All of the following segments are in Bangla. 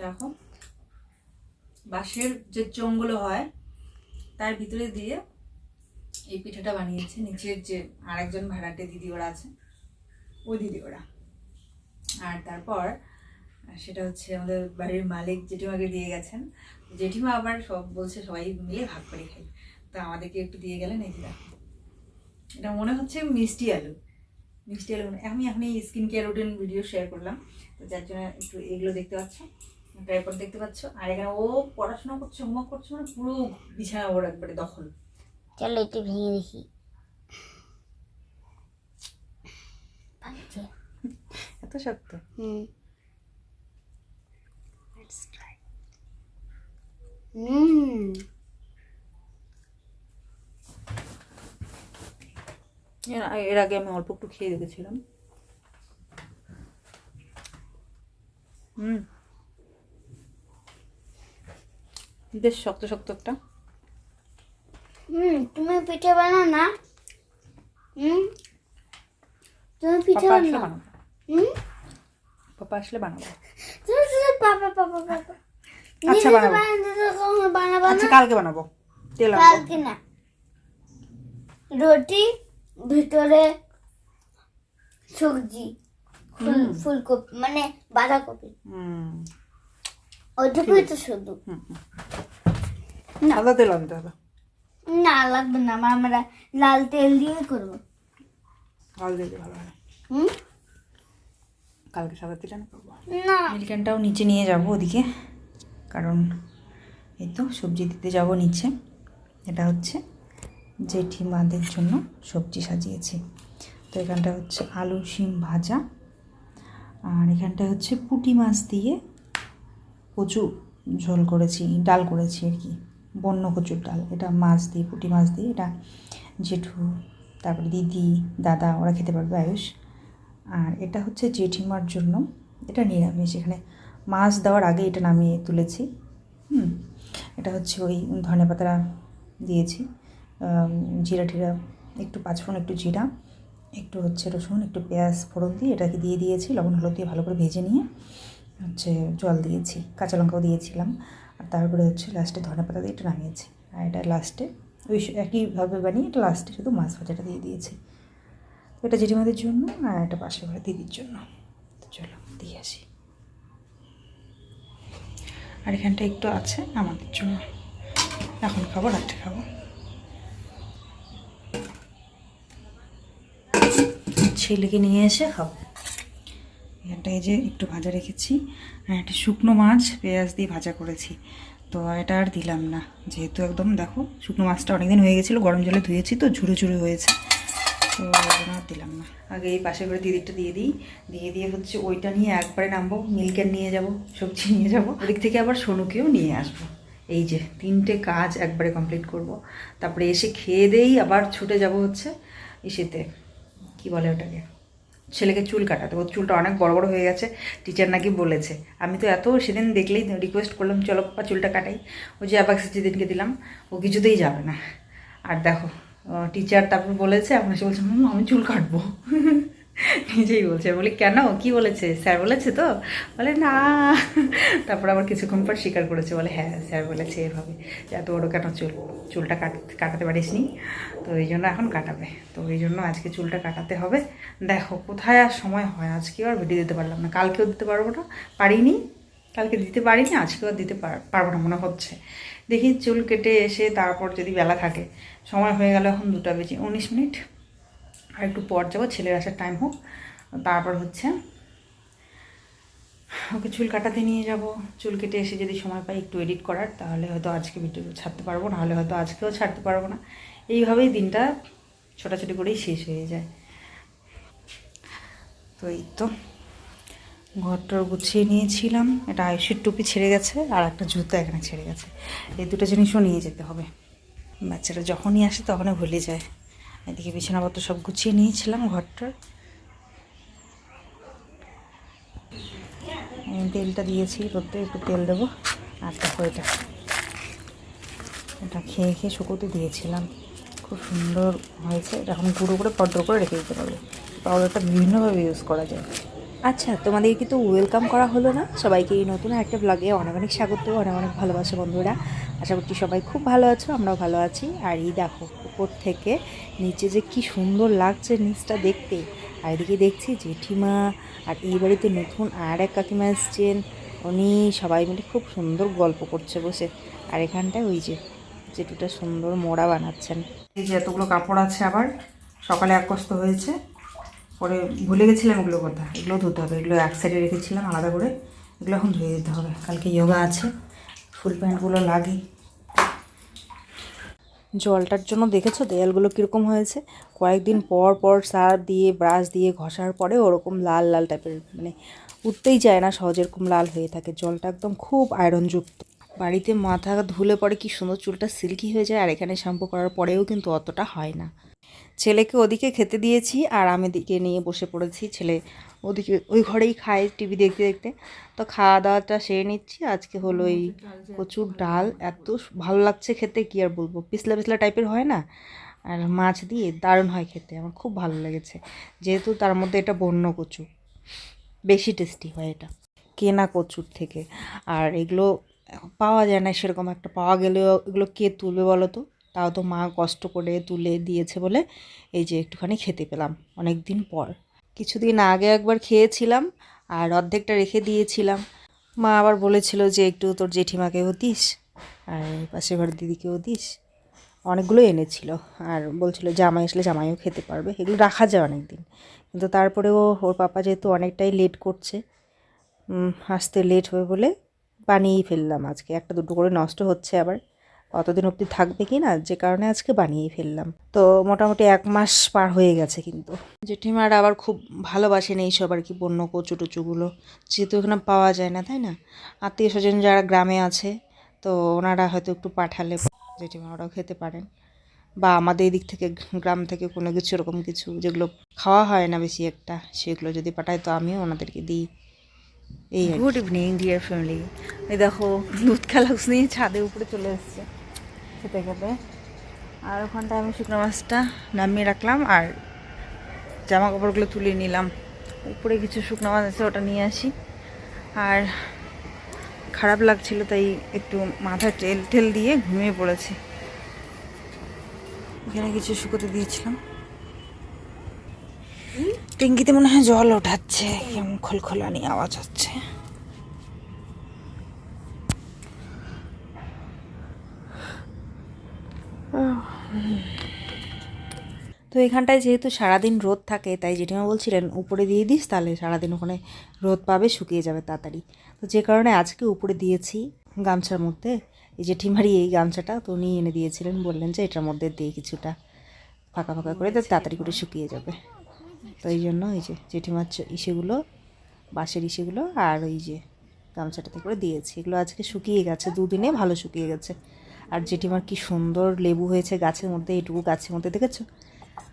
দেখো বাঁশের যে চোঙগুলো হয়, তার ভিতরে দিয়ে এই পিঠাটা বানিয়েছে। নিচের যে আরেকজন ভাড়াটে দিদি ওরা আছে ওই দিদি ওরা। আর তারপর, সেটা হচ্ছে আমাদের বাড়ির মালিক জেঠিমাকে দিয়ে গেছেন। জেঠিমা আবার সব বলছে, সবাই মিলে ভাগ করে খাই। তো আমাদেরকে একটু দিয়ে গেলেন, এই যে এটা মনে হচ্ছে মিষ্টি আলু। মিষ্টি আলু আমি এখন এই skin care routine video share করলাম। তো যার জন্য একটু এগুলো দেখতে পাচ্ছ। ট্রাইপড দেখতে পাচ্ছ আর এখানে ও পড়াশোনা করছে হোমওয়ার্ক করছে মানে পুরো বিছানা ওর একবারে দখল। চলো একটু ভেঙে দেখি। এত শক্ত? হুম। হুম। এর এর আগে আমি অল্প একটু খেয়ে দেখেছিলাম। হুম। বেশ শক্ত শক্ত একটা। হুম তুমি পিঠে বানাও না? হুম? তুমি পিঠে বানাও। হুম? পাপা আসলে বানাবো। পাপা পাপা পাপা। আচ্ছা, আচ্ছা কালকে বানাবো। তেল কালকে না। রুটি ভিতরে সবজি ফুল ফুলকপি মানে বাঁধাকপি। হুম। ওইটুকুই তো শুধু। হুম। সাদা তেল আনতে হবে। না লাগবে না আমরা লাল তেল দিয়ে করব। লাল দিলে ভালো হয়। হুম? কালকে সাদা তেল আনা করব না। মিল্টনটাও নিচে নিয়ে যাব ওদিকে কারণ এই তো সবজি দিতে যাব নিচে। এটা হচ্ছে জেঠিমাদের জন্য সবজি সাজিয়েছি। তো এখানটা হচ্ছে আলু শিম ভাজা। আর এখানটা হচ্ছে পুঁটি মাছ দিয়ে কচু, ঝোল করেছি, ডাল করেছি আর কি। বন্য কচুর ডাল, এটা মাছ দিয়ে, পুঁটি মাছ দিয়ে, এটা জেঠু, তারপরে দিদি, দাদা, ওরা খেতে পারবে আয়ুষ। আর এটা হচ্ছে জেঠিমার জন্য, এটা নিরামিষ। এখানে মাছ দেওয়ার আগে এটা নামিয়ে তুলেছি, হুম। এটা হচ্ছে ওই ধনে পাতা দিয়েছি জিরা টিরা, একটু পাঁচফোড়ন, একটু জিরা, একটু হচ্ছে রসুন, একটু পেঁয়াজ, ফোড়ন দিয়ে এটাকে দিয়ে দিয়েছি, লবণ, হলুদ দিয়ে ভালো করে ভেজে নিয়ে। হচ্ছে জল দিয়েছি, কাঁচা লঙ্কাও দিয়েছিলাম। আর তারপরে হচ্ছে লাস্টে ধনে পাতা দিয়ে এটা নামিয়েছি। আর এটা লাস্টে ওই একইভাবে বানিয়ে এটা লাস্টে শুধু মাছ ভাজাটা দিয়ে দিয়েছি। এটা জেঠিমাদের জন্য আর এটা পাশে ঘরে দিদির জন্য। তো চলো, দিয়ে আসি। আর এখানটা একটু আছে আমাদের জন্য। এখন খাব, রাত্রে খাব। ছেলেকে নিয়ে এসে খাব। এখানটা এই যে একটু ভাজা রেখেছি, আর একটা শুকনো মাছ পেঁয়াজ দিয়ে ভাজা করেছি। তো এটা আর দিলাম না, যেহেতু একদম দেখো শুকনো মাছটা অনেকদিন হয়ে গেছিল, গরম জলে ধুয়েছি তো ঝুড়ো ঝুড়ো হয়েছে। তো আর দিলাম না। আগে এই পাশে করে দিদিরটা দিয়ে দিই। দিয়ে দিয়ে হচ্ছে ওইটা নিয়ে একবারে নামবো, মিল্কের নিয়ে যাব, সবজি নিয়ে যাব। ওদিক থেকে আবার সোনুকেও নিয়ে আসব। এই যে তিনটে কাজ একবারে কমপ্লিট করব। তারপরে এসে খেয়ে দেই, আবার ছুটে যাব হচ্ছে ইসেতে। কি বলে ওটাকে? ছেলেকে চুল কাটাতে। ওর চুলটা অনেক বড় বড় হয়ে গেছে টিচার নাকি বলেছে। আমি তো এত সেদিন দেখলেই রিকোয়েস্ট করলাম, চলো পাপা, চুলটা কাটাই। ও যে অ্যাবাক্স যেদিনকে দিলাম, ও কিছুতেই যাবে না। আর দেখো টিচার তারপর বলেছে, আমার সে বলছে আমি চুল কাটবো। নিজেই বলছে। বলি, কেন? কি বলেছে? স্যার বলেছে তো? বলে, না। তারপর আবার কিছুক্ষণ পর স্বীকার করেছে। বলে হ্যাঁ স্যার বলেছে এভাবে। এত বড় কেন চুল? চুলটা কাট, কাটাতে পারিস নি তো এই জন্য এখন কাটাবে। তো এই জন্য আজকে চুলটা কাটাতে হবে। দেখো, কোথায় আর সময় হয়? আজকেও আর ভিডিও দিতে পারলাম না। কালকেও দিতে পারব না। পারিনি। কালকে দিতে পারিনি, আজকেও আর দিতে পার- পারব না, মনে হচ্ছে। দেখি চুল কেটে এসে তারপর যদি বেলা থাকে। সময় হয়ে গেল এখন দুটা বেজে উনিশ মিনিট। আর একটু পর যাব, ছেলের আসার টাইম হোক। তারপর হচ্ছে ওকে চুল কাটাতে নিয়ে যাব। চুল কেটে এসে যদি সময় পাই একটু এডিট করার, তাহলে হয়তো আজকে ভিডিও ছাড়তে পারব, নাহলে হয়তো আজকেও ছাড়তে পারব না। এইভাবেই দিনটা ছোটাছুটি করেই শেষ হয়ে যায়। তো এই তো ঘরটার গুছিয়ে নিয়েছিলাম। এটা আয়ুষের টুপি ছেড়ে গেছে আর একটা জুতো এখানে ছেড়ে গেছে। এই দুটো জিনিসও নিয়ে যেতে হবে। বাচ্চারা যখনই আসে তখনই ভুলে যায়। এদিকে বিছানাপত্র সব গুছিয়ে নিয়েছিলাম ঘরটার। তেলটা দিয়েছি রোদে একটু তেল দেবো। আর দেখো এটা। এটা খেয়ে খেয়ে শুকোতে দিয়েছিলাম। খুব সুন্দর হয়েছে। এখন গুঁড়ো করে পাউডার করে রেখে দিতে পারব। পাউডারটা বিভিন্নভাবে ইউজ করা যায়। আচ্ছা তোমাদেরকে তো ওয়েলকাম করা হলো না। সবাইকে এই নতুন একটা ব্লগে অনেক অনেক স্বাগত, অনেক অনেক ভালোবাসা বন্ধুরা। আশা করছি সবাই খুব ভালো আছো, আমরাও ভালো আছি। আর এই দেখো, উপর থেকে নিচে যে কি সুন্দর লাগছে নিচটা দেখতে। আর এদিকে দেখছি জেঠিমা, আর এই বাড়িতে নতুন আর এক কাকিমা এসছেন। উনি সবাই মিলে খুব সুন্দর গল্প করছে বসে। আর এখানটায় ওই যে, জেঠুটা সুন্দর মোড়া বানাচ্ছেন। এই যে এতগুলো কাপড় আছে আবার, সকালে এক কষ্ট হয়েছে। পরে ভুলে গেছিলাম এগুলো কথা। এগুলো ধুতে হবে, এগুলো এক সাইডে রেখেছিলাম আলাদা করে। এগুলো এখন ধুয়ে দিতে হবে। কালকে যোগা আছে, ফুল প্যান্টগুলো লাগে জলটার জন্য দেখেছ দেয়ালগুলো কীরকম হয়েছে? কয়েকদিন পর পর সার দিয়ে, ব্রাশ দিয়ে ঘষার পরে ওরকম লাল লাল টাইপের মানে উঠতেই যায় না সহজে এরকম লাল হয়ে থাকে। জলটা একদম খুব আয়রনযুক্ত বাড়িতে মাথা ধুলে পরে কি সুন্দর চুলটা সিল্কি হয়ে যায়, আর এখানে শ্যাম্পু করার পরেও কিন্তু অতটা হয় না। ছেলেকে ওদিকে খেতে দিয়েছি আর আমি দিকে নিয়ে বসে পড়েছি। ছেলে ওদিকে, ওই ঘরেই খায় টিভি দেখতে দেখতে। তো খাওয়া দাওয়াটা সেরে নিচ্ছি। আজকে হলো এই প্রচুর ডাল। এত ভালো লাগছে খেতে, কি আর বলব? পিছলা পিছলা টাইপের হয় না? আর মাছ দিয়ে দারুণ হয় খেতে। আমার খুব ভালো লেগেছে। যেহেতু তার মধ্যে এটা বন্য কচু। বেশি টেস্টি হয় এটা। কেনা কচুর থেকে। আর এগুলো পাওয়া যায় না, সেরকম একটা। পাওয়া গেলেও এগুলো কে তুলবে বলো তো? তাও তো মা কষ্ট করে তুলে দিয়েছে বলে এই যে একটুখানি খেতে পেলাম অনেক দিন পর। কিছুদিন আগে একবার খেয়েছিলাম আর অর্ধেকটা রেখে দিয়েছিলাম। মা আবার বলেছিল যে একটু তোর জেঠিমাকেও দিস আর পাশের ঘরের দিদিকেও দিস অনেকগুলো এনেছিল আর বলছিল জামাই আসলে জামাইও খেতে পারবে। এগুলো রাখা যায় অনেক দিন কিন্তু তারপরেও ওর পাপা যেহেতু অনেকটাই লেট করছে আসতে লেট হবে বলে বানিয়েই ফেললাম আজকে। একটা দুটো করে নষ্ট হচ্ছে আবার। অতদিন অবধি থাকবে কি না, যে কারণে আজকে বানিয়ে ফেললাম। তো মোটামুটি এক মাস পার হয়ে গেছে কিন্তু। জেঠিমার আবার খুব ভালোবাসেন এইসব আর কি, বন্য কচু টচুগুলো। যেহেতু এখানে পাওয়া যায় না, তাই না? আত্মীয় স্বজন যারা গ্রামে আছে, তো ওনারা হয়তো একটু পাঠালে জেঠিমা ওরাও খেতে পারেন। বা আমাদের দিক থেকে গ্রাম থেকে কোনো কিছু, এরকম কিছু যেগুলো খাওয়া হয় না বেশি একটা, সেগুলো যদি পাঠায়, তো আমিও ওনাদেরকে দিই। এই গুড ইভিনিং ডিয়ার ফ্যামিলি এই দেখো, দুধ খেলাক্স নিয়ে ছাদে উপরে চলে এসছে। খেতে খেতে। আর ওখানটায় আমি শুকনো মাছটা নামিয়ে রাখলাম আর জামা কাপড়গুলো তুলে নিলাম। উপরে কিছু শুকনো মাছ আছে ওটা নিয়ে আসি। আর খারাপ লাগছিল তাই একটু মাথায় তেল টেল দিয়ে ঘুমিয়ে পড়েছি। এখানে কিছু শুকোতে দিয়েছিলাম। ট্যাঙ্কিতে মনে হয় জল ওঠাচ্ছে কেমন খোলখোলানি আওয়াজ হচ্ছে। তো এখানটায় যেহেতু সারাদিন রোদ থাকে, তাই জেঠিমা বলছিলেন, উপরে দিয়ে দিস, তাহলে সারাদিন ওখানে রোদ পাবে, শুকিয়ে যাবে তাড়াতাড়ি। তো যে কারণে আজকে উপরে দিয়েছি গামছার মধ্যে। এই জেঠিমারই এই গামছাটা, তো উনি এনে দিয়েছিলেন, বললেন যে এটার মধ্যে দিয়ে কিছুটা ফাঁকা ফাঁকা করে তো তাড়াতাড়ি করে শুকিয়ে যাবে। তো এই জন্য এই যে জেঠিমার ইসেগুলো, বাঁশের ইসেগুলো আর ওই যে গামছাটাতে করে দিয়েছি। এগুলো আজকে শুকিয়ে গেছে, দুদিনে ভালো শুকিয়ে গেছে। আর জেঠিমার কি সুন্দর লেবু হয়েছে গাছের মধ্যে, এটুকু গাছের মধ্যে, দেখেছ?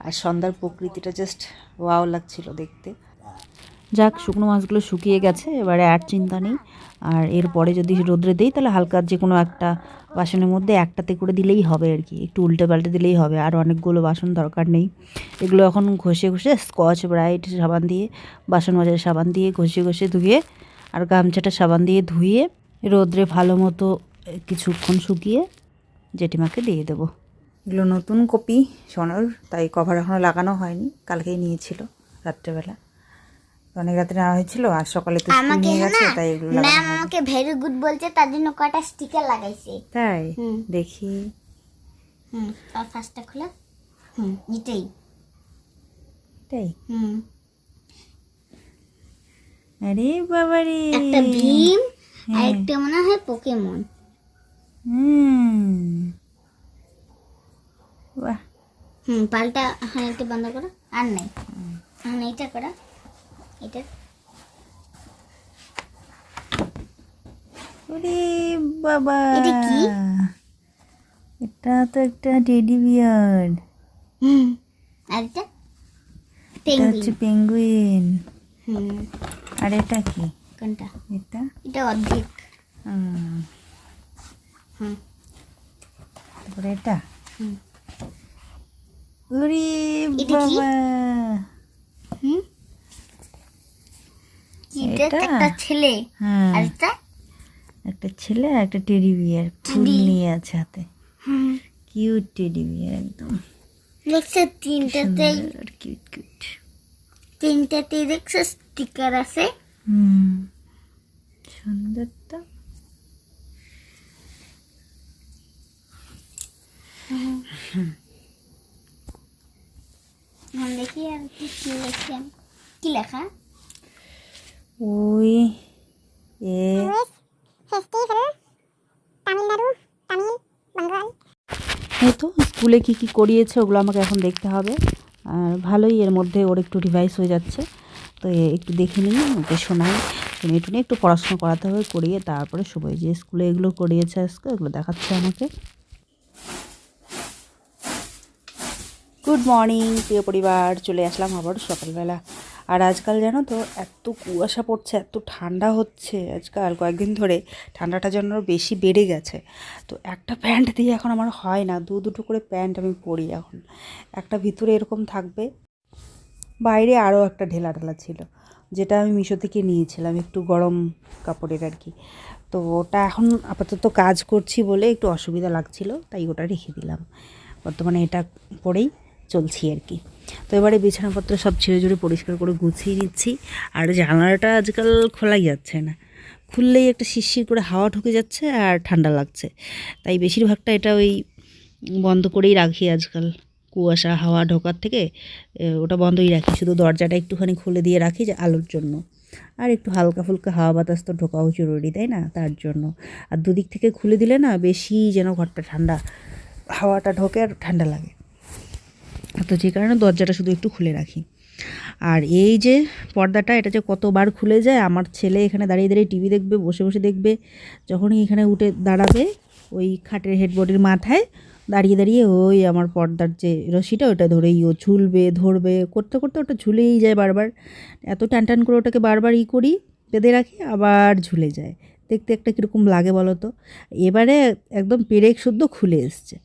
আর সন্ধ্যার প্রকৃতিটা জাস্ট ওয়াও লাগছিল দেখতে। যাক, শুকনো মাছগুলো শুকিয়ে গেছে, এবারে আর চিন্তা নেই। আর এরপরে যদি রোদ্রে দিই, তাহলে হালকা যে কোনো একটা বাসনের মধ্যে একটাতে করে দিলেই হবে আর কি। একটু উল্টে পাল্টে দিলেই হবে, আর অনেকগুলো বাসন দরকার নেই। এগুলো এখন ঘষে ঘষে স্কচ, ব্রাইট সাবান দিয়ে, বাসন মাজার সাবান দিয়ে ঘষে ঘষে ধুয়ে, আর গামছাটা সাবান দিয়ে ধুয়ে, রোদ্রে ভালো মতো কিছুক্ষণ শুকিয়ে জেঠিমাকে দিয়ে দেবো। এগুলো নতুন কপি সোনার তাই কভার এখনও লাগানো হয়নি। কালকেই নিয়েছিল রাত্রেবেলা। অনেক রাত্রে নেওয়া হয়েছিল আর সকালে তো নিয়ে গেছে তাই এগুলো ম্যাম আমাকে ভেরি গুড বলছে তার জন্য কয়টা স্টিকার লাগাইছে। তাই। দেখি। হুম আর ফার্স্টটা খোলা। হুম এটাই। তাই হুম। আরে বাবা রে একটা ভীম আর একটা মনে হয় পোকেমন হুম। বাহ হুম পাল্টা হ্যাঁ একটু বন্ধ করো আর নাই হ্যাঁ এইটা করা এটা ওরে বাবা এটা কি? এটা তো একটা টেডি বিয়ার হুম আর এটা এটা পেঙ্গুইন হচ্ছে পেঙ্গুইন হুম আর এটা কি কোনটা এটা এটা অর্ধেক হুম হুম তারপরে এটা হুম কি? বাবা হুম এটা? একটা ছেলে হ্যাঁ আর এটা একটা ছেলে একটা টেডি বিয়ার ফুল নিয়ে আছে হাতে কিউট টেডি বিয়ার একদম দেখছে সুন্দর কিউট কিউট দেখছে স্টিকার আছে হুম সুন্দর তো এখন দেখি আর কি কি লেখা কি লেখা ওই এ এই তো স্কুলে কি কি করিয়েছে ওগুলো আমাকে এখন দেখতে হবে। আর ভালোই এর মধ্যে ওর একটু রিভাইস হয়ে যাচ্ছে। তো এ একটু দেখে নিই ওকে শোনাই। শুনে টুনে একটু পড়াশোনা করাতে হবে করিয়ে তারপরে সবাই যে স্কুলে এগুলো করিয়েছে আজকে ওগুলো দেখাচ্ছে আমাকে। গুড মর্নিং প্রিয় পরিবার, চলে আসলাম আবার সকালবেলা। আর আজকাল জানো তো, এত কুয়াশা পড়ছে, এত ঠান্ডা হচ্ছে আজকাল কয়েকদিন ধরে, ঠান্ডাটা যেন বেশি বেড়ে গেছে। তো একটা প্যান্ট দিয়ে এখন আমার হয় না, দু দুটো করে প্যান্ট আমি পরি এখন। একটা ভিতরে এরকম থাকবে, বাইরে আরও একটা ঢেলা ঢালা ছিল, যেটা আমি মিশো থেকে নিয়েছিলাম, একটু গরম কাপড়ের আর কি। তো ওটা এখন আপাতত কাজ করছি বলে একটু অসুবিধা লাগছিল, তাই ওটা রেখে দিলাম। বর্তমানে এটা পরেই। চলছি আর কি। তো এবারে বিছানাপত্র সব ছিঁড়ে ঝুড়ে পরিষ্কার করে গুছিয়ে নিচ্ছি। আর জানালাটা আজকাল খোলাই যাচ্ছে না। খুললেই একটা শিরশির করে হাওয়া ঢুকে যাচ্ছে আর ঠান্ডা লাগছে। তাই বেশিরভাগটা এটা ওই বন্ধ করেই রাখি আজকাল। কুয়াশা, হাওয়া ঢোকার থেকে ওটা বন্ধই রাখি। শুধু দরজাটা একটুখানি খুলে দিয়ে রাখি যে আলোর জন্য। আর একটু হালকা ফুলকা হাওয়া বাতাস তো ঢোকাও জরুরি, তাই না? তার জন্য। আর দুদিক থেকে খুলে দিলে না বেশি যেন ঘরটা ঠান্ডা, হাওয়াটা ঢোকে আর ঠান্ডা লাগে। তো যে কারণে দরজাটা শুধু একটু খুলে রাখি। আর এই যে পর্দাটা, এটা যে কতবার খুলে যায়, আমার ছেলে এখানে দাঁড়িয়ে দাঁড়িয়ে টিভি দেখবে, বসে বসে দেখবে, যখনই এখানে উঠে দাঁড়াবে, ওই খাটের হেডবোর্ডের মাথায় দাঁড়িয়ে দাঁড়িয়ে ওই আমার পর্দার যে রশিটা, ওটা ধরেই ও ঝুলবে, ধরবে, করতে করতে ওটা ঝুলেই যায় বারবার। এত টান টান করে ওটাকে বারবার ই করি, বেঁধে রাখি, আবার ঝুলে যায়। দেখতে একটা কীরকম লাগে বলো তো? এবারে একদম পেরেক শুদ্ধ খুলে এসছে।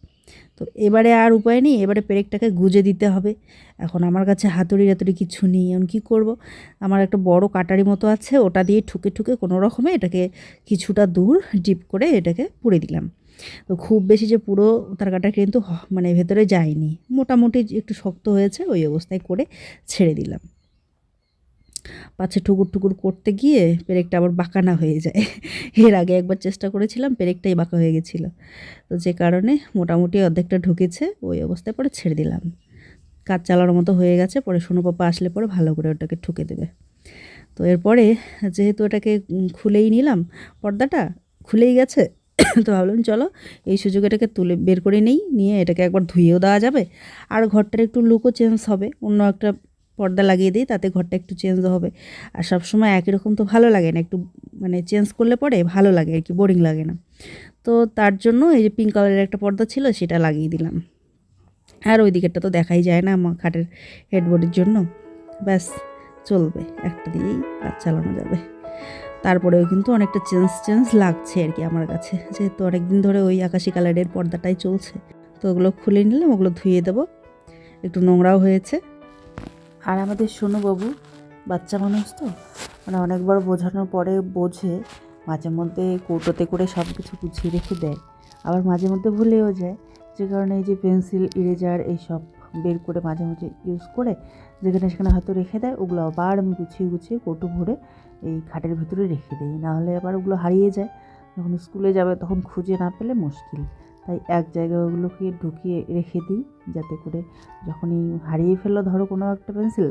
তো এবারে আর উপায় নেই, এবারে পেরেকটাকে গুজে দিতে হবে। এখন আমার কাছে হাতুড়ি হাতুড়ি কিছু নেই, এখন কী করব? আমার একটা বড় কাটারি মতো আছে, ওটা দিয়ে ঠুকে ঠুকে কোনো রকমে এটাকে কিছুটা দূর ডিপ করে এটাকে পুড়ে দিলাম। তো খুব বেশি যে পুরো তরকাটা কিন্তু হ- মানে ভেতরে যায়নি। মোটামুটি একটু শক্ত হয়েছে, ওই অবস্থায় করে ছেড়ে দিলাম। পাছে ঠুকুর টুকুর করতে গিয়ে পেরেকটা আবার বাঁকানা হয়ে যায়। এর আগে একবার চেষ্টা করেছিলাম, পেরেকটাই বাঁকা হয়ে গেছিল। তো যে কারণে মোটামুটি অর্ধেকটা ঢুকেছে, ওই অবস্থায় পরে ছেড়ে দিলাম। কাজ চালানোর মতো হয়ে গেছে, পরে সোনু পাপা আসলে পরে ভালো করে ওটাকে ঠুকে দেবে। তো এরপরে যেহেতু ওটাকে খুলেই নিলাম, পর্দাটা খুলেই গেছে, তো ভাবলাম চলো এই সুযোগ এটাকে তুলে বের করে নেই, নিয়ে এটাকে একবার ধুয়েও দেওয়া যাবে। আর ঘরটার একটু লুকও চেঞ্জ হবে, অন্য একটা পর্দা লাগিয়ে দিই, তাতে ঘরটা একটু চেঞ্জ হবে। আর সবসময় একই রকম তো ভালো লাগে না, একটু মানে চেঞ্জ করলে পরে ভালো লাগে, আর কি বোরিং লাগে না। তো তার জন্য এই যে পিঙ্ক কালারের একটা পর্দা ছিল, সেটা লাগিয়ে দিলাম। আর ওই দিকেরটা তো দেখাই যায় না আমার খাটের হেডবোর্ডের জন্য। ব্যাস, চলবে। একটা দিয়েই কাজ চালানো যাবে। তারপরেও কিন্তু অনেকটা চেঞ্জ চেঞ্জ লাগছে আর কি আমার কাছে। যেহেতু অনেক দিন ধরে ওই আকাশি কালারের পর্দাটাই চলছে। তো ওগুলো খুলে নিলাম, ওগুলো ধুয়ে দেবো। একটু নোংরাও হয়েছে। আর আমাদের সোনু বাবু বাচ্চা মানুষ তো মানে অনেকবার বোঝানোর পরে বোঝে, মাঝে মধ্যে কৌটোতে করে সব কিছু গুছিয়ে রেখে দেয়। আবার মাঝে মধ্যে ভুলেও যায়, যে কারণে এই যে পেন্সিল, ইরেজার এইসব বের করে মাঝে মাঝে ইউজ করে, যেখানে সেখানে হয়তো রেখে দেয়, ওগুলো আবার আমি গুছিয়ে গুছিয়ে কৌটো ভরে এই খাটের ভিতরে রেখে দিই নাহলে আবার ওগুলো হারিয়ে যায়, যখন স্কুলে যাবে তখন খুঁজে না পেলে মুশকিল। তাই এক জায়গায় ওগুলোকে ঢুকিয়ে রেখে দিই যাতে করে যখনই হারিয়ে ফেলল ধরো কোনো একটা পেন্সিল,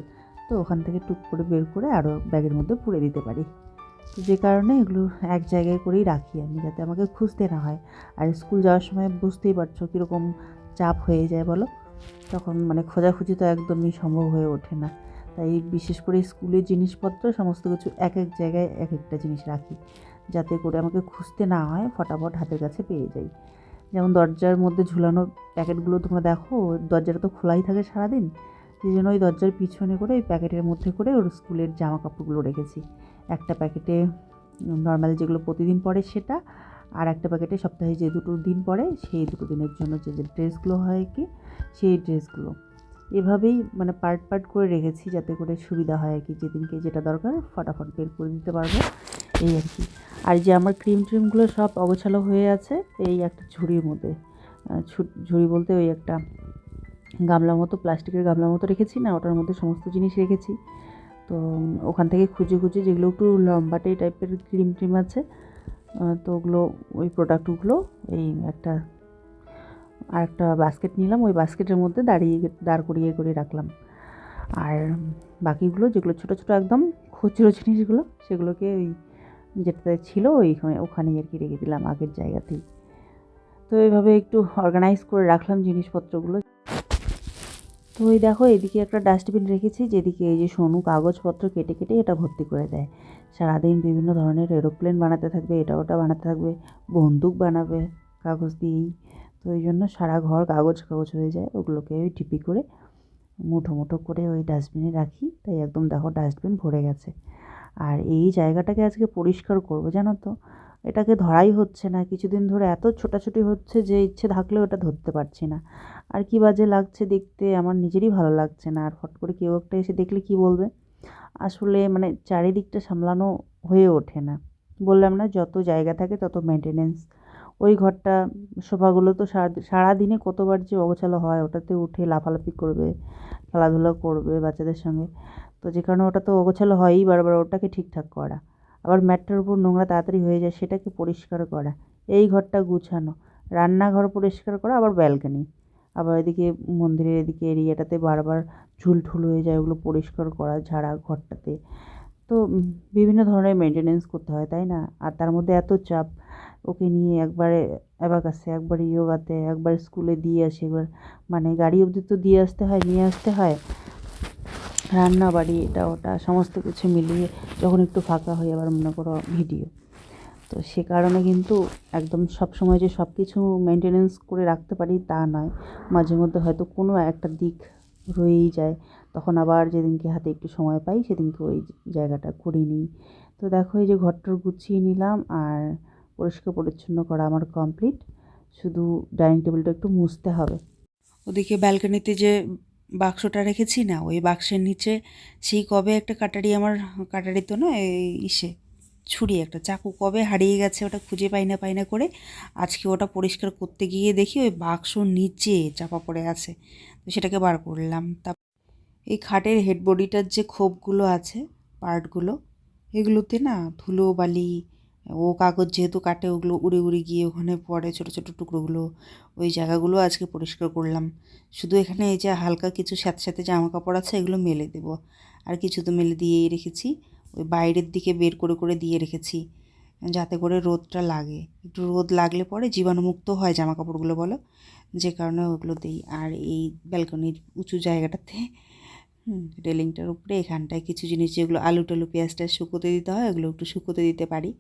তো ওখান থেকে টুক করে বের করে আরও ব্যাগের মধ্যে পুড়ে দিতে পারি। তো যে কারণে এগুলো এক জায়গায় করেই রাখি আমি যাতে আমাকে খুঁজতে না হয়। আর স্কুল যাওয়ার সময় বুঝতেই পারছ কীরকম চাপ হয়ে যায় বলো? তখন মানে খোঁজাখুঁজি তো একদমই সম্ভব হয়ে ওঠে না। তাই বিশেষ করে স্কুলের জিনিসপত্র সমস্ত কিছু এক এক জায়গায় এক একটা জিনিস রাখি, যাতে করে আমাকে খুঁজতে না হয়, ফটাফট হাতের কাছে পেয়ে যাই। যেমন দরজার মধ্যে ঝুলানো প্যাকেটগুলো তোমরা দেখো, দরজাটা তো খোলাই থাকে সারাদিন। সেই জন্য ওই দরজার পিছনে করে ওই প্যাকেটের মধ্যে করে ওর স্কুলের জামা কাপড়গুলো রেখেছি। একটা প্যাকেটে নর্মাল যেগুলো প্রতিদিন পরে সেটা, আর একটা প্যাকেটে সপ্তাহে যে দুটো দিন পরে সেই দুটো দিনের জন্য যে যে ড্রেসগুলো হয় কি, সেই ড্রেসগুলো। এভাবেই মানে পার্ট পার্ট করে রেখেছি যাতে করে সুবিধা হয় আর কি, যেদিনকে যেটা দরকার ফটাফট বের করে দিতে পারব। এই আর কি। আর যে আমার ক্রিম ট্রিমগুলো সব অগোছালো হয়ে আছে, এই একটা ঝুড়ির মধ্যে। ঝুড়ি বলতে ওই একটা গামলা মতো, প্লাস্টিকের গামলা মতো রেখেছি না, ওটার মধ্যে সমস্ত জিনিস রেখেছি। তো ওখান থেকে খুঁজে খুঁজে যেগুলো একটু লম্বাটে টাইপের ক্রিম ট্রিম আছে তো ওগুলো, ওই প্রোডাক্টগুলো এই একটা, আর একটা বাস্কেট নিলাম, ওই বাস্কেটের মধ্যে দাঁড়িয়ে দাঁড় করিয়ে করে রাখলাম। আর বাকিগুলো যেগুলো ছোটো ছোটো একদম খুচরো জিনিসগুলো, সেগুলোকে ওই যেটাতে ছিল ওইখানে, ওখানেই আর কি রেখে দিলাম আগের জায়গাতেই। তো এইভাবে একটু অর্গানাইজ করে রাখলাম জিনিসপত্রগুলো। তো ওই দেখো, এদিকে একটা ডাস্টবিন রেখেছি, যেদিকে এই যে সোনু কাগজপত্র কেটে কেটে এটা ভর্তি করে দেয়। সারাদিন বিভিন্ন ধরনের এরোপ্লেন বানাতে থাকবে, এটা ওটা বানাতে থাকবে, বন্দুক বানাবে কাগজ দিয়েই। তো ওই জন্য সারা ঘর কাগজ কাগজ হয়ে যায়, ওগুলোকে ওই টিপি করে, মুঠো মুঠো করে ওই ডাস্টবিনে রাখি। তাই একদম দেখো ডাস্টবিন ভরে গেছে। আর এই জায়গাটাকে আজকে পরিষ্কার করব, জানো তো? এটাকে ধরাই হচ্ছে না। কিছুদিন ধরে এত ছোটাছুটি হচ্ছে যে ইচ্ছে থাকলেও ওটা ধরতে পারছি না। আর কি বাজে লাগছে দেখতে? আমার নিজেরই ভালো লাগছে না। আর ফট করে কেউ একটা এসে দেখলে কি বলবে? আসলে মানে চারিদিকটা সামলানো হয়ে ওঠে না। বললাম না, যত জায়গা থাকে তত মেনটেনেন্স ওই ঘরটা সোফাগুলো তো সারা সারাদিনে কতবার যে অগোছালো হয়, ওটাতে উঠে লাফালাফি করবে, খেলাধুলা করবে বাচ্চাদের সঙ্গে। তো যে কারণে ওটা তো অগোছালো হয়ই বারবার, ওটাকে ঠিকঠাক করা। আবার ম্যাটটার উপর নোংরা তাড়াতাড়ি হয়ে যায়, সেটাকে পরিষ্কার করা। এই ঘরটা গুছানো। রান্নাঘর পরিষ্কার করা, আবার ব্যালকনি। আবার এদিকে মন্দিরের এদিকে এরিয়াটাতে বারবার ঝুল ঠুল হয়ে যায়, ওগুলো পরিষ্কার করা, ঝাড়া ঘরটাতে। তো বিভিন্ন ধরনের মেনটেনেন্স করতে হয়, তাই না? আর তার মধ্যে এত চাপ, ওকে নিয়ে একবারে অ্যাবাকাসে, একবার ইয়োগাতে, একবার স্কুলে দিয়ে আসি, একবার মানে গাড়ি অবধি তো দিয়ে আসতে হয়, নিয়ে আসতে হয়। রান্না বাড়ি এটা ওটা, সমস্ত কিছু মিলিয়ে যখন একটু ফাঁকা হয়ে আবার মনে করো ভিডিও। তো সে কারণে কিন্তু একদম সব সময় যে সব কিছু মেনটেনেন্স করে রাখতে পারি তা নয়। মাঝে মধ্যে হয়তো কোনো একটা দিক রয়েই যায়, তখন আবার যেদিনকে হাতে একটু সময় পাই সেদিনকে ওই জায়গাটা করে নিই। তো দেখো এই যে ঘরটর গুছিয়ে নিলাম আর পরিষ্কার পরিচ্ছন্ন করা আমার কমপ্লিট শুধু ডাইনিং টেবিলটা একটু মুছতে হবে। ওদিকে ব্যালকনিতে যে বাক্সটা রেখেছি না, ওই বাক্সের নিচে সেই কবে একটা কাটারি আমার, কাটারি তো না ইসে, ছুরি একটা, চাকু কবে হারিয়ে গেছে ওটা খুঁজে পাই না পাই না করে আজকে ওটা পরিষ্কার করতে গিয়ে দেখি ওই বাক্স নিচে চাপা পড়ে আছে, তো সেটাকে বার করলাম, তা এই খাটের হেডবডিটার যে খোপগুলো আছে পার্টগুলো এগুলোতে না ধুলো বালি ও কাগজ যেহেতু কাটে, ওগুলো উড়ে উড়ে গিয়ে ওখানে পড়ে ছোটো ছোটো টুকরোগুলো। ওই জায়গাগুলো আজকে পরিষ্কার করলাম। শুধু এখানে এই যে হালকা কিছু সাথে সাথে জামা কাপড় আছে, এগুলো মেলে দেবো। আর কিছু তো মেলে দিয়েই রেখেছি। ওই বাইরের দিকে বের করে করে দিয়ে রেখেছি, যাতে করে রোদটা লাগে। একটু রোদ লাগলে পরে জীবাণুমুক্ত হয় জামা কাপড়গুলো বলো, যে কারণে ওগুলো দিই। আর এই ব্যালকনির উঁচু জায়গাটাতে রেলিংটার উপরে এখানটায় কিছু জিনিস যেগুলো আলু টালু পেঁয়াজ টেয়াজ শুকোতে দিতে হয়, ওগুলো একটু শুকোতে দিতে পারি।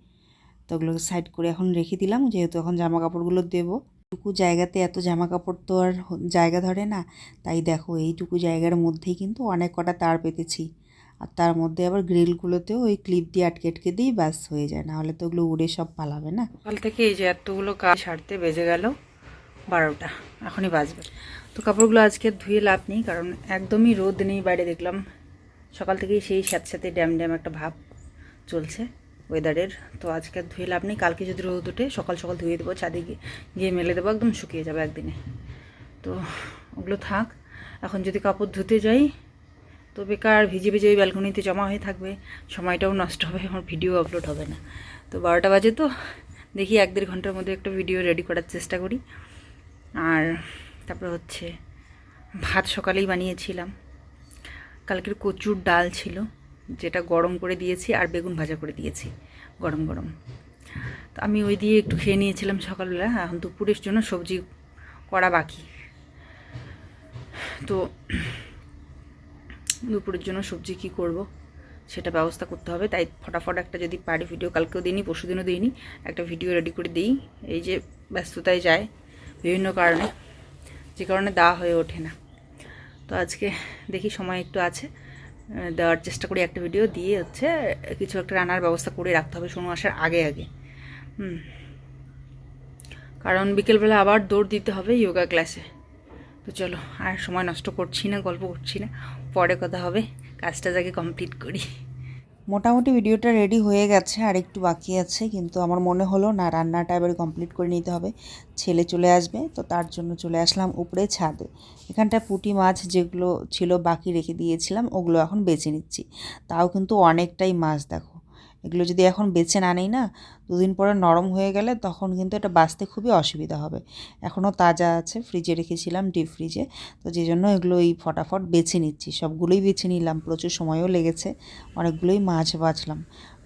তো ওগুলোকে সাইড করে এখন রেখে দিলাম। যেহেতু এখন জামা কাপড়গুলো দেবো। টুকু জায়গাতে এত জামা কাপড় তো আর জায়গা ধরে না। তাই দেখো, এইটুকু জায়গার মধ্যেই কিন্তু অনেক কটা তার পেতেছি। আর তার মধ্যে আবার গ্রিলগুলোতেও ওই ক্লিপ দিয়ে আটকে আটকে দিই ব্যাস হয়ে যায়। নাহলে তো ওগুলো উড়ে সব পালাবে না। কাল থেকে এই যে এতগুলো কাজ সারতে বেজে গেল বারোটা। এখনই বাজবে। তো কাপড়গুলো আজকে ধুয়ে লাভ নেই, কারণ একদমই রোদ নেই বাইরে। দেখলাম সকাল থেকেই সেই সাথে ড্যাম ড্যাম একটা ভাব চলছে। ওয়েদারের তো আজকে ধুয়ে লাভ নেই। কালকে যদি রোদ ওঠে, সকাল সকাল ধুয়ে দেবো, ছাদে গিয়ে গিয়ে মেলে দেবো, একদম শুকিয়ে যাবে একদিনে। তো ওগুলো থাক। এখন যদি কাপড় ধুতে যাই, তো বেকার ভিজে ভিজে ওই ব্যালকনিতে জমা হয়ে থাকবে। সময়টাও নষ্ট হবে, আমার ভিডিও আপলোড হবে না। তো বারোটা বাজে তো, দেখি এক দেড় ঘণ্টার মধ্যে একটা ভিডিও রেডি করার চেষ্টা করি। আর তারপরে হচ্ছে, ভাত সকালেই বানিয়েছিলাম। কালকের কচুর ডাল ছিল। যেটা গরম করে দিয়েছি আর বেগুন ভাজা করে দিয়েছি, গরম গরম। তো আমি ওই দিয়ে একটু খেয়ে নিয়েছিলাম সকালবেলা, এখন দুপুরের জন্য সবজি করা বাকি। তো দুপুরের জন্য সবজি কি করব, সেটা ব্যবস্থা করতে হবে। তাই ফটাফট একটা যদি পারি ভিডিও কালকেও দিইনি পরশু দিনও দিইনি, একটা ভিডিও রেডি করে দিই। এই যে ব্যস্ততায় যায় বিভিন্ন কারণে, যে কারণে দেওয়া হয়ে ওঠে না। তো আজকে দেখি সময় একটু আছে। দেওয়ার চেষ্টা করি একটা ভিডিও দিয়ে হচ্ছে কিছু একটা রান্নার ব্যবস্থা করে রাখতে হবে সোনু আসার আগে আগে। হুম। কারণ বিকেলবেলা আবার দৌড় দিতে হবে যোগা ক্লাসে তো চলো, আর সময় নষ্ট করছি না, গল্প করছি না। পরে কথা হবে, কাজটা যাকে কমপ্লিট করি। মোটামুটি ভিডিওটা রেডি হয়ে গেছে, আর একটু বাকি আছে, কিন্তু আমার মনে হলো, না, রান্নাটা এবার কমপ্লিট করে নিতে হবে। ছেলে চলে আসবে, তো তার জন্য চলে আসলাম উপরে ছাদে। এখানটা পুটি মাছ যেগুলো ছিল বাকি রেখে দিয়েছিলাম, ওগুলো এখন বেছে নিচ্ছি। তাও কিন্তু অনেকটাই মাছ, দেখো। এগুলো যদি এখন বেছে না নেই না, দুদিন পরে নরম হয়ে গেলে তখন কিন্তু এটা বাঁচতে খুবই অসুবিধা হবে। এখনও তাজা আছে ফ্রিজে রেখেছিলাম ডিপ ফ্রিজে তো যে জন্য এগুলো এই ফটাফট বেছে নিচ্ছি। সবগুলোই বেছে নিলাম, প্রচুর সময়ও লেগেছে, অনেকগুলোই মাছ বাছলাম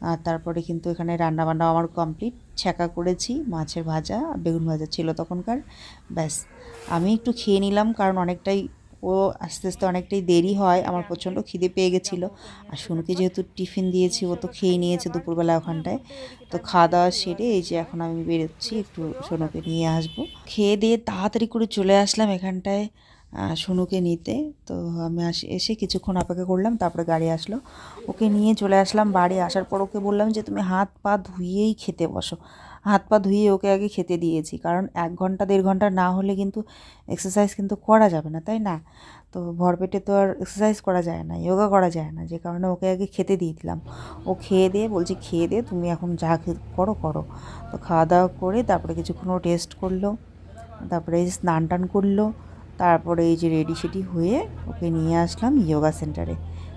আর তারপরে কিন্তু এখানে রান্নাবান্না আমার কমপ্লিট ছ্যাঁকা করেছি, মাছের ভাজা, বেগুন ভাজা ছিল তখনকার, ব্যাস। আমি একটু খেয়ে নিলাম, কারণ অনেকটাই ও আস্তে আস্তে অনেকটাই দেরি হয়, আমার প্রচণ্ড খিদে পেয়ে গেছিল। আর শুনুকে যেহেতু টিফিন দিয়েছি, ও তো খেয়ে নিয়েছে দুপুরবেলা ওখানটায়। তো খাওয়া দাওয়া সেরে এই যে এখন আমি বেরোচ্ছি, একটু সোনুকে নিয়ে আসব। খেয়ে দিয়ে তাড়াতাড়ি করে চলে আসলাম এখানটায় সোনুকে নিতে। তো আমি এসে কিছুক্ষণ অপেক্ষা করলাম, তারপরে গাড়ি আসলো। ওকে নিয়ে চলে আসলাম বাড়ি। আসার পর ওকে বললাম যে, তুমি হাত পা ধুয়েই খেতে বসো। হাত পা ধুয়ে ওকে আগে খেতে দিয়েছি। কারণ এক ঘণ্টা, দেড় ঘণ্টা না হলে কিন্তু এক্সারসাইজ কিন্তু করা যাবে না, তাই না? তো ভরপেটে তো আর এক্সারসাইজ করা যায় না যোগা করা যায় না। যে কারণে ওকে আগে খেতে দিয়ে দিলাম। ও খেয়ে দিয়ে বলছে, খেয়ে দিয়ে তুমি এখন যা করো করো। তো খাওয়া দাওয়া করে তারপরে কিছুক্ষণ ও টেস্ট করল। তারপরে স্নান টান করল। তারপরে এই যে রেডি সেডি হয়ে ওকে নিয়ে আসলাম যোগা সেন্টারে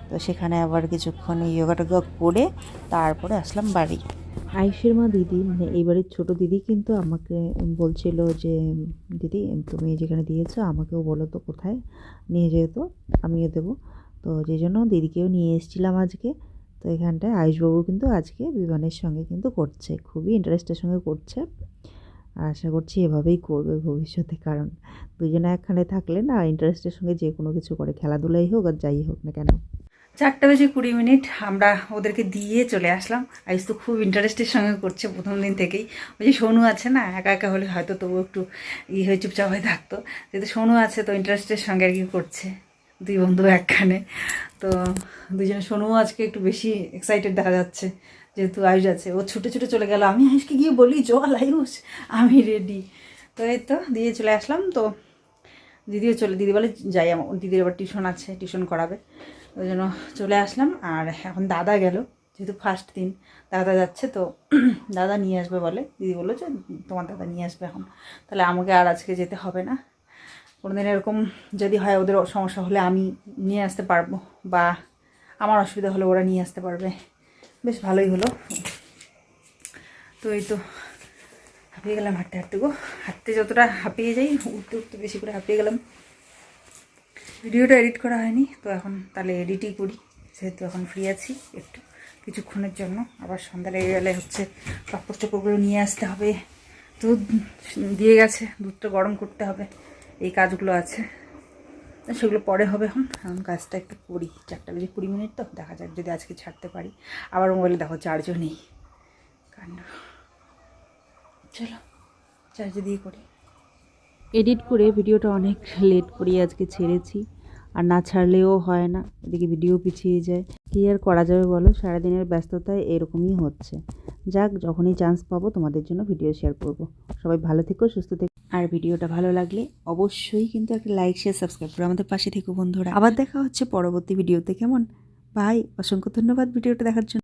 তো সেখানে আবার কিছুক্ষণ যোগা টোগা করে তারপরে আসলাম বাড়ি। আয়ুষের মা দিদি মানে এইবারের ছোট দিদি কিন্তু আমাকে বলছিল যে, দিদি, তুমি যেখানে দিয়েছ আমাকেও বলো তো কোথায় নিয়ে যেত আমিও দেবো। তো যে জন্য দিদিকেও নিয়ে এসেছিলাম আজকে। তো এখানটায় আয়ুষবাবু কিন্তু আজকে বিমানের সঙ্গে কিন্তু করছে, খুবই ইন্টারেস্টের সঙ্গে করছে। আর আশা করছি এভাবেই করবে ভবিষ্যতে, কারণ দুজনে একখানে থাকলে না ইন্টারেস্টের সঙ্গে যে কোনো কিছু করে, খেলাধুলাই হোক আর যাই হোক না কেন। চারটা বেজে কুড়ি মিনিট, আমরা ওদেরকে দিয়ে চলে আসলাম। আইস তো খুব ইন্টারেস্টের সঙ্গে করছে প্রথম দিন থেকেই। ওই যে সোনু আছে না, একা একা হলে হয়তো তবু একটু ই হয়ে চুপচাপ হয়ে থাকতো। যেহেতু সোনু আছে তো ইন্টারেস্টের সঙ্গে আর কি করছে, দুই বন্ধু একখানে। তো দুজনে সোনুও আজকে একটু বেশি এক্সাইটেড দেখা যাচ্ছে, যেহেতু আয়ুষ আছে। ও ছুটে ছুটে চলে গেল, আমি আয়ুষকে গিয়ে বলি জল আয়ুষ, আমি রেডি তো এই তো দিয়ে চলে আসলাম। তো দিদিও চলে দিদি বলে যাই, আমার দিদির আবার টিউশন আছে টিউশন করাবে। ওই জন্য চলে আসলাম। আর এখন দাদা গেল, যেহেতু ফার্স্ট দিন, দাদা যাচ্ছে তো দাদা নিয়ে আসবে বলে। দিদি বলল যে, তোমার দাদা নিয়ে আসবে এখন। তাহলে আমাকে আর আজকে যেতে হবে না। কোনো দিন এরকম যদি হয় ওদের সমস্যা হলে আমি নিয়ে আসতে পারব, বা আমার অসুবিধা হলে ওরা নিয়ে আসতে পারবে। বেশ ভালোই হলো। তো এই তো হাঁপিয়ে গেলাম, হাঁটতে হাঁটতে গো। হাঁটতে যতটা হাঁপিয়ে যাই, উঠতে উঠতে বেশি করে হাঁপিয়ে গেলাম। ভিডিওটা এডিট করা হয়নি, তো এখন তাহলে এডিটই করি, যেহেতু এখন ফ্রি আছি একটু কিছুক্ষণের জন্য। আবার সন্ধ্যা লেগে গেলে হচ্ছে কাপড় চোপড়গুলো নিয়ে আসতে হবে। দুধ দিয়ে গেছে, দুধটা গরম করতে হবে, এই কাজগুলো আছে। সেগুলো পরে হবে এখন এখন কাজটা একটু করি, চারটা বেজে কুড়ি মিনিট তো, দেখা যাক যদি আজকে ছাড়তে পারি। আবার মোবাইলে দেখো চার্জও নেই, কাণ্ড। চলো চার্জ দিয়ে করি। এডিট করে ভিডিওটা অনেক লেট করে আজকে ছেড়েছি। আর না ছাড়লেও হয় না এদিকে ভিডিও পিছিয়ে যায়। কী আর করা যাবে বলো? সারাদিনের ব্যস্ততায় এরকমই হচ্ছে। যাক যখনই চান্স পাবো তোমাদের জন্য ভিডিও শেয়ার করব। সবাই ভালো থেকো সুস্থ থেকো। আর ভিডিওটা ভালো লাগলে অবশ্যই কিন্তু একটা লাইক শেয়ার সাবস্ক্রাইব করে আমাদের পাশে থেকো বন্ধুরা। আবার দেখা হচ্ছে পরবর্তী ভিডিওতে কেমন? ভাই অসংখ্য ধন্যবাদ ভিডিওটা দেখার জন্য।